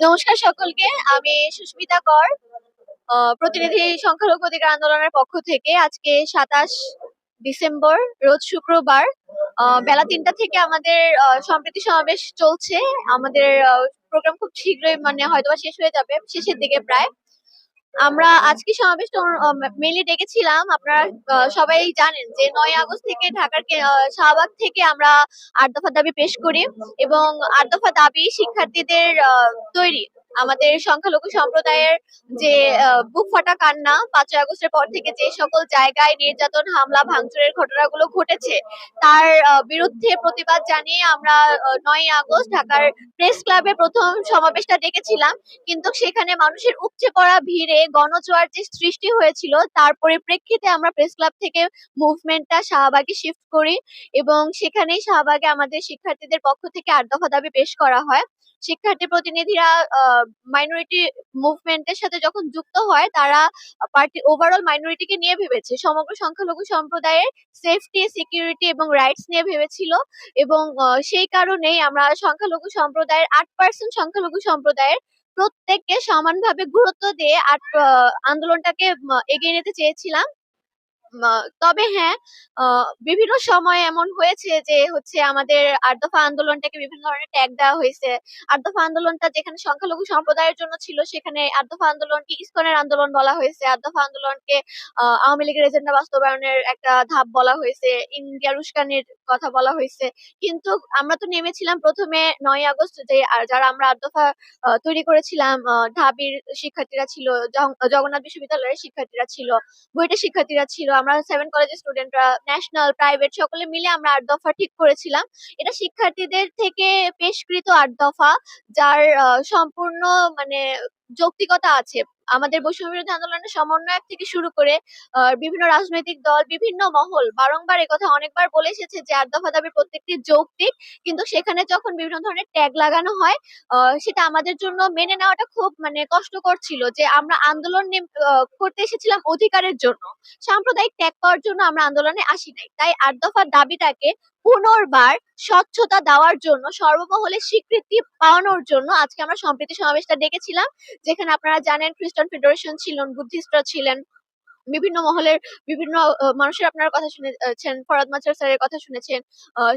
নমস্কার সকলকে, আমি সুস্মিতা কর প্রতিনিধি সংখ্যালঘু অধিকার আন্দোলনের পক্ষ থেকে আজকে সাতাশ ডিসেম্বর, রোজ শুক্রবার বেলা তিনটা থেকে আমাদের সম্প্রীতি সমাবেশ চলছে। আমাদের প্রোগ্রাম খুব শীঘ্রই মানে হয়তোবা শেষ হয়ে যাবে, শেষের দিকে প্রায়। আমরা আজকে সমাবেশটা মেলে ডেকেছিলাম। আপনারা সবাই জানেন যে নয় আগস্ট থেকে ঢাকার শাহবাগ থেকে আমরা আট দফা দাবি পেশ করি এবং আট দফা দাবি শিক্ষার্থীদের তৈরি। আমাদের সংখ্যালঘু সম্প্রদায়ের যে বুক ফাটা কান্না, পাঁচই আগস্টের পর থেকে যে সকল জায়গায় নির্যাতন, হামলা, ভাঙচুরের ঘটনাগুলো ঘটেছে, তার বিরুদ্ধে প্রতিবাদ জানিয়ে আমরা নয় আগস্ট ঢাকার প্রেস ক্লাবে প্রথম সমাবেশটা ডেকেছিলাম। কিন্তু সেখানে মানুষের উপচে পড়া ভিড়ে গণজোয়ার যে সৃষ্টি হয়েছিল, তার পরিপ্রেক্ষিতে আমরা প্রেস ক্লাব থেকে মুভমেন্টটা শাহবাগে শিফট করি এবং সেখানেই শাহবাগে আমাদের শিক্ষার্থীদের পক্ষ থেকে আট দফা দাবি পেশ করা হয়। শিক্ষার্থী প্রতিনিধিরা মাইনরিটি মুভমেন্টের সাথে যখন যুক্ত হয়, তারা পার্টি ওভারঅল মাইনরিটিকে নিয়ে ভেবেছে। সমগ্র সংখ্যালঘু সম্প্রদায়ের সেফটি সিকিউরিটি এবং রাইটস নিয়ে ভেবেছিল এবং সেই কারণেই আমরা সংখ্যালঘু সম্প্রদায়ের আট পার্সেন্ট সংখ্যালঘু সম্প্রদায়ের প্রত্যেককে সমানভাবে গুরুত্ব দিয়ে আন্দোলনটাকে এগিয়ে নিতে চেয়েছিলাম। তবে হ্যাঁ বিভিন্ন সময় এমন হয়েছে যে হচ্ছে আমাদের আট দফা আন্দোলনটাকে বিভিন্ন ধরনের ট্যাগ দেওয়া হয়েছে। আট দফা আন্দোলনটা যেখানে সংখ্যালঘু সম্প্রদায়ের জন্য ছিল সেখানে আট দফা আন্দোলনকে ইস্কনের আন্দোলন বলা হয়েছে। আট দফা আন্দোলনকে আহ, আওয়ামী লীগের এজেন্ডা বাস্তবায়নের একটা ধাপ বলা হয়েছে। ইন্ডিয়া উস্কানির কথা বলা হয়েছে। কিন্তু আমরা তো নেমেছিলাম প্রথমে নয় আগস্ট যে যারা আমরা আট দফা তৈরি করেছিলাম ঢাবির শিক্ষার্থীরা ছিল জগন্নাথ বিশ্ববিদ্যালয়ের শিক্ষার্থীরা ছিল, বুয়েটের শিক্ষার্থীরা ছিল, আমরা সেভেন কলেজের স্টুডেন্টরা ন্যাশনাল প্রাইভেট সকলে মিলে আমরা আট দফা ঠিক করেছিলাম। এটা শিক্ষার্থীদের থেকে পেশকৃত আট দফা যার সম্পূর্ণ মানে যৌক্তিকতা আছে। আমাদের বৈষম্য বিরোধী আন্দোলনের সমন্বয়ক থেকে শুরু করে বিভিন্ন রাজনৈতিক দল, বিভিন্ন মহল বারংবার কথা অনেকবার বলে এসেছে যে আট দফা দাবি প্রত্যেকটি যৌক্তিক। কিন্তু সেখানে যখন বিভিন্ন ধরনের ট্যাগ লাগানো হয় সেটা আমাদের জন্য মেনে নেওয়াটা খুব মানে কষ্টকর ছিল যে, আমরা আন্দোলন করতে এসেছিলাম অধিকারের জন্য। সাম্প্রদায়িক ট্যাগ পাওয়ার জন্য আমরা আন্দোলনে আসি নাই। তাই আট দফার দাবিটাকে পুনর্বার স্বচ্ছতা দেওয়ার জন্য সর্বমহলে স্বীকৃতি পাওয়ানোর জন্য আজকে আমরা সম্প্রীতি সমাবেশটা ডেকেছিলাম, যেখানে আপনারা জানেন খ্রিস্টান ফেডারেশন ছিলেন, বুদ্ধিস্টরা ছিলেন বিভিন্ন মহলের বিভিন্ন মানুষের আপনার কথা শুনেছেন ফরাদ মাচার স্যারের কথা শুনেছেন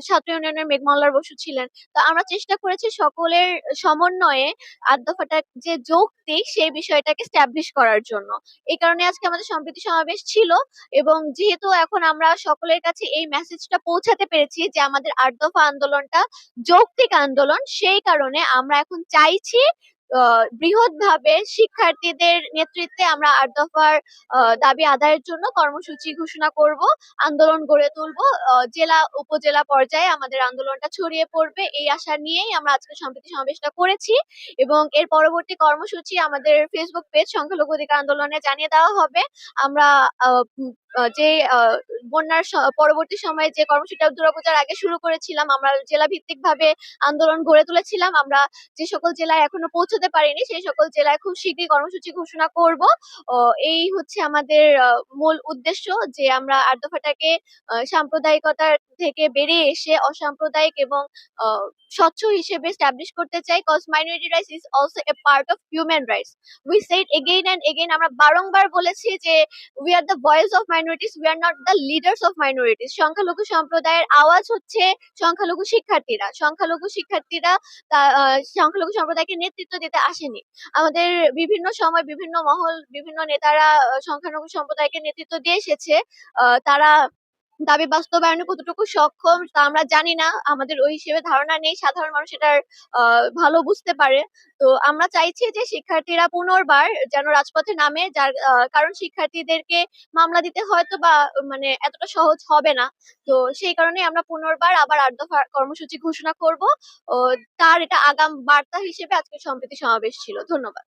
ছাত্র ইউনিয়নের মেঘমাল্লার বসু ছিলেন। তো আমরা চেষ্টা করেছি সকলের সমন্বয়ে আট দফাটা যে যৌক্তিক সেই বিষয়টাকে স্ট্যাবলিশ করার জন্য। এই কারণে আজকে আমাদের সম্প্রীতি সমাবেশ ছিল এবং যেহেতু এখন আমরা সকলের কাছে এই মেসেজটা পৌঁছাতে পেরেছি যে আমাদের আট দফা আন্দোলনটা যৌক্তিক আন্দোলন, সেই কারণে আমরা এখন চাইছি বৃহৎ ভাবে শিক্ষার্থীদের নেতৃত্বে আমরা আট দফার দাবি আদায়ের জন্য কর্মসূচি ঘোষণা করব, আন্দোলন গড়ে তুলব। জেলা, উপজেলা পর্যায়ে আমাদের আন্দোলনটা ছড়িয়ে পড়বে এই আশা নিয়েই আমরা আজকে সম্প্রীতি সমাবেশটা করেছি এবং এর পরবর্তী কর্মসূচি আমাদের ফেসবুক পেজ সংখ্যালঘু অধিকার আন্দোলনে জানিয়ে দেওয়া হবে। আমরা যে বন্যার পরবর্তী সময়ে যে কর্মসূচিটা দুর্গাপূজার আগে শুরু করেছিলাম আমরা জেলা ভিত্তিক ভাবে আন্দোলন গড়ে তুলেছিলাম। আমরা যে সকল জেলায় এখনও পৌঁছতে পারিনি সেই সকল জেলায় খুব শীঘ্রই কর্মসূচি ঘোষণা করব। এই হচ্ছে আমাদের মূল উদ্দেশ্য যে আমরা আট দফাটাকে আহ, সাম্প্রদায়িকতা থেকে বেরিয়ে এসে অসাম্প্রদায়িক এবং স্বচ্ছ হিসেবে স্ট্যাবলিশ করতে চাই। Cause minority rights is also a part of human rights we said again and again আমরা বারংবার বলেছি যে we are the voice of minorities we are not the leaders of minorities সংখ্যালঘু সম্প্রদায়ের আওয়াজ হচ্ছে সংখ্যালঘু শিক্ষার্থীরা। সংখ্যালঘু শিক্ষার্থীরা সংখ্যালঘু সম্প্রদায়কে নেতৃত্ব দিতে আসেনি। আমাদের বিভিন্ন সময় বিভিন্ন মহল, বিভিন্ন নেতারা সংখ্যালঘু সম্প্রদায়কে নেতৃত্ব দিয়ে এসেছে। তারা দাবি বাস্তবায়নে কতটুকু সক্ষম, তা আমরা জানি না। আমাদের ওই হিসেবে ধারণা নেই। সাধারণ মানুষ এটার ভালো বুঝতে পারে। তো আমরা চাইছি যে শিক্ষার্থীরা পুনর্বার যেন রাজপথে নামে, যার কারণ শিক্ষার্থীদেরকে মামলা দিতে হয়তো বা মানে এতটা সহজ হবে না। তো সেই কারণে আমরা পুনর্বার আবার আট দফা কর্মসূচি ঘোষণা করব। তার এটা আগাম বার্তা হিসেবে আজকে সম্প্রীতি সমাবেশ ছিল। ধন্যবাদ।